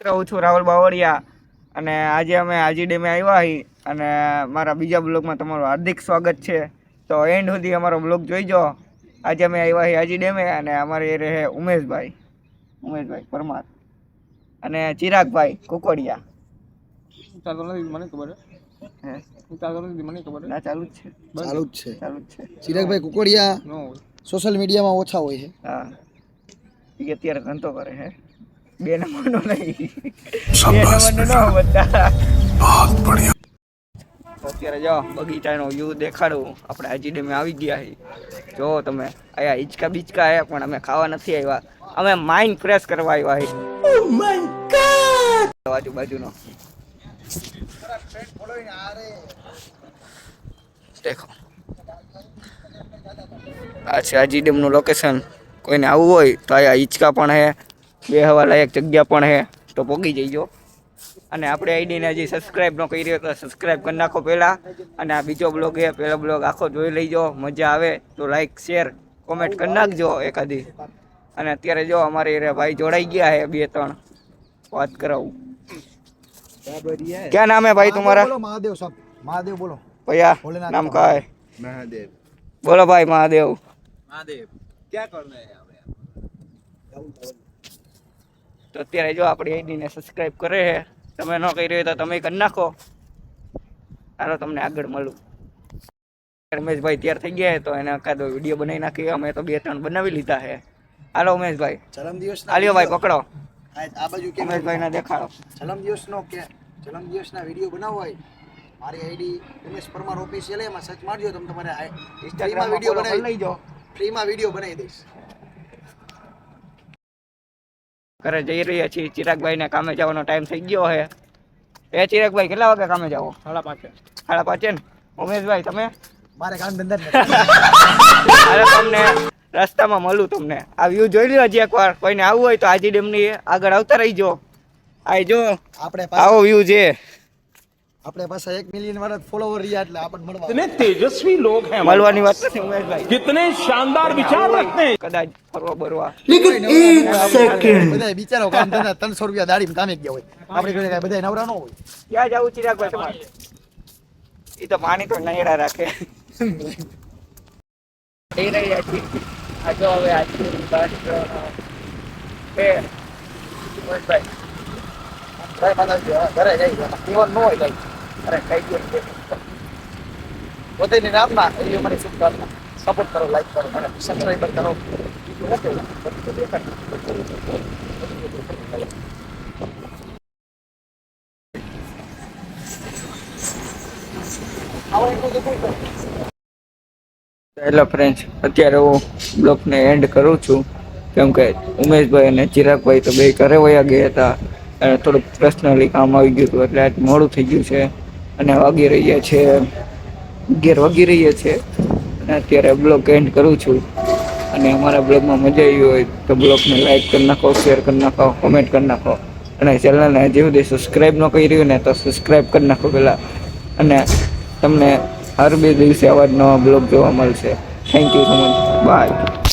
મિત્ર હું છું રાહુલ બાવળિયા. અને આજે અમે હાજી ડેમે આવ્યા છીએ અને મારા બીજા બ્લોગમાં તમારું હાર્દિક સ્વાગત છે. તો એન્ડ સુધી અમારો બ્લોગ જોઈજો. આજે અમે આવ્યા છીએ હાજી ડેમે અને અમારે એ રહે ઉમેશભાઈ. ઉમેશભાઈ પરમાર. અને ચિરાગભાઈ કુકોડિયા. ચાલતો નથી મને ખબર હે? ચાલતો નથી મને ખબર ના ચાલુ જ છે. ચાલુ જ છે. ચાલુ જ છે. ચિરાગભાઈ કુકડિયા ન સોશિયલ મીડિયામાં ઓછા હોય છે. હા. એ અત્યારે ધંધો કરે છે. બે નંબરનો નહીં. બે નંબરનો ન બધા અત્યારે જો બગીચાનો વ્યૂ દેખાડું. આપણે હાજી ડેમે આવી ગયા છીએ. જો તમે અહીંયા હિચકા બીચકા આવ્યા પણ અમે ખાવા નથી આવ્યા. અમે માઇન્ડ ફ્રેશ કરવા આવ્યા છીએ. આજુબાજુનો દેખો. આ છે હાજી ડેમનું લોકેશન કોઈને આવવું હોય તો અહીંયા હિચકા પણ છે બેહવા લાયક જગ્યા પણ હે તો પોગી જઈજો. અને આપણે આઈડીને હજી સબસ્ક્રાઈબ ન કરી રહ્યો તો સબસ્ક્રાઈબ કરી નાખો પહેલાં. અને આ બીજો બ્લોગ એ પહેલો બ્લોગ આખો જોઈ લઈજો મજા આવે તો લાઈક શેર કોમેન્ટ કરી નાખજો એકાદી. અને અત્યારે જો અમારે ભાઈ જોડાઈ ગયા હે બે ત્રણ. વાત કરાવું. ક્યાં નામ હે ભાઈ તમારા? મહાદેવ સાહેબ. મહાદેવ બોલો. ભૈયા નામ કા મહાદેવ. બોલો ભાઈ મહાદેવ. મહાદેવ. ક્યાં કરને તો અત્યારે જો આપણી આઈડીને સબસ્ક્રાઇબ કરે છે તમે ન કરી રહ્યો તો તમે કરી નાખો. હાલો તમને આગળ મળું. રમેશભાઈ તૈયાર થઈ ગયા તો એને એકાદો વીડિયો બનાવી નાખીએ. અમે તો બે ત્રણ બનાવી લીધા છે. હાલો ઉમેશભાઈ. જન્મ દિવસ હાલ્યો ભાઈ પકડો. આ બાજુ કે ઉમેશભાઈને દેખાડો. જન્મ દિવસનો કે જન્મ દિવસના વીડિયો બનાવવો હોય મારી આઈડી ઉમેશ પરમાર ઓફિશિયલ એમાં સર્ચ મારજો તમે તમારે ઇન્સ્ટાગ્રામમાં વીડિયો બનાવી લઈ જો લઈજો. ફ્રીમાં વીડિયો બનાવી દઈશ. ઘરે જઈ રહ્યા છીએ. ચિરાગભાઈને કામે જવાનો ટાઈમ થઈ ગયો છે. એ ચિરાગભાઈ કેટલા વાગે કામે જાઓ? સાડા પાંચે. સાડા પાંચે ને? ઉમેશભાઈ તમે? મારે કામ ધંધા અરે તમને રસ્તામાં મળું તમને. આ વ્યૂ જોઈ લો હજી એકવાર. કોઈને આવવું હોય તો આજી ડેમની આગળ આવતા રહીજો. આ જો આપણે આવો વ્યૂ છે. આપણે પાસે એક મિલિયન વાળા ફોલોવર રહ્યા એટલે આપણને મળવા कितने तेजस्वी लोग हैं हमारे મળવાની વાત નથી ઉમેશભાઈ कितने शानदार विचार रखते हैं કદાચ ફરવા બરવા બધા બિચારો કામ ધંધા ત્રણસો રૂપિયા દાડી કામે ગયા હોય આપણે ઘરે કાંઈ બધા નવરા ન હોય ક્યાં જવું ચિરાગભાઈ તમારે એ તો પાણી તો નહેડા રાખે જઈ રહ્યા છીએ આ જો હવે આજની બસ છે ઉમેશભાઈ ભાઈ માતાજી હવે ઘરે જઈ જીવન ન હોય કઈ અરે કઈ ગયો પોતેની નામના એ મને શુભકામના. સપોર્ટ કરો લાઈક કરો અને સબસ્ક્રાઈબર કરો. હેલો ફ્રેન્ડ્સ અત્યારે હું બ્લોગને એન્ડ કરું છું. કેમ કે ઉમેશભાઈ અને ચિરાગભાઈ તો બે ઘરે વયા ગયા હતા. અને થોડુંક પર્સનલી કામ આવી ગયું હતું, એટલે મોડું થઈ ગયું છે. અને વાગી રહ્યા છે અગિયાર વાગી રહ્યા છે. અને અત્યારે બ્લોગ એન્ડ કરું છું. અને અમારા બ્લોગમાં મજા આવી હોય તો બ્લોગને લાઈક કરી નાખો શેર કરી નાખો કોમેન્ટ કરી નાખો. અને ચેનલને હજી સુધી સબસ્ક્રાઈબ ન કરી રહ્યું ને તો સબસ્ક્રાઈબ કરી નાખો પહેલાં. અને તમને હર બે દિવસે આવા નવા બ્લોગ જોવા મળશે. Thank you so much bye